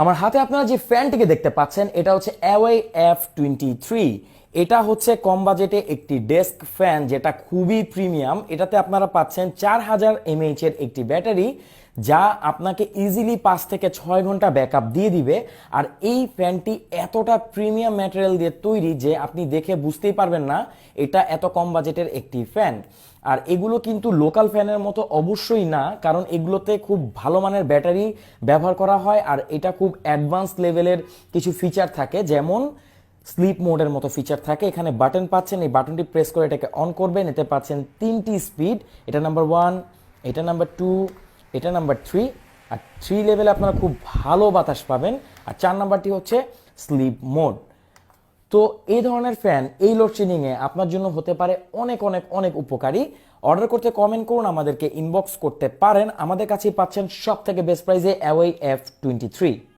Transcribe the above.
আমার হাতে আপনারা যে ফ্যানটিকে দেখতে পাচ্ছেন এটা হচ্ছে অ্যাওয়ে এফ টোয়েন্টি থ্রি এটা হচ্ছে কম বাজেটে একটি ডেস্ক ফ্যান, যেটা খুবই প্রিমিয়াম। এটাতে আপনারা পাচ্ছেন চার হাজার এমএইচ এর একটি ব্যাটারি, যা আপনাকে ইজিলি পাঁচ থেকে ছয় ঘণ্টা ব্যাকআপ দিয়ে দিবে। আর এই ফ্যানটি এতটা প্রিমিয়াম ম্যাটেরিয়াল দিয়ে তৈরি যে আপনি দেখে বুঝতেই পারবেন না এটা এত কম বাজেটের একটি ফ্যান। আর এগুলো কিন্তু লোকাল ফ্যানের মতো অবশ্যই না, কারণ এগুলোতে খুব ভালো মানের ব্যাটারি ব্যবহার করা হয়। আর এটা খুব অ্যাডভান্স লেভেলের কিছু ফিচার থাকে, যেমন স্লিপ মোডের মতো ফিচার থাকে। এখানে বাটন পাচ্ছেন, এই বাটনটি প্রেস করে এটাকে অন করবেন। এতে পাচ্ছেন তিনটি স্পিড এটা নাম্বার ওয়ান এটা নাম্বার টু এটা নাম্বার থ্রি আর থ্রি লেভেলে আপনারা খুব ভালো বাতাস পাবেন। আর চার নাম্বারটি হচ্ছে স্লিপ মোড তো এই ধরনের ফ্যান এই লোডশেডিংয়ে আপনার জন্য হতে পারে অনেক অনেক অনেক উপকারী। অর্ডার করতে কমেন্ট করুন, আমাদেরকে ইনবক্স করতে পারেন। আমাদের কাছেই পাচ্ছেন সব থেকে বেস্ট প্রাইজে অ্যাওয়ে এফ টোয়েন্টি থ্রি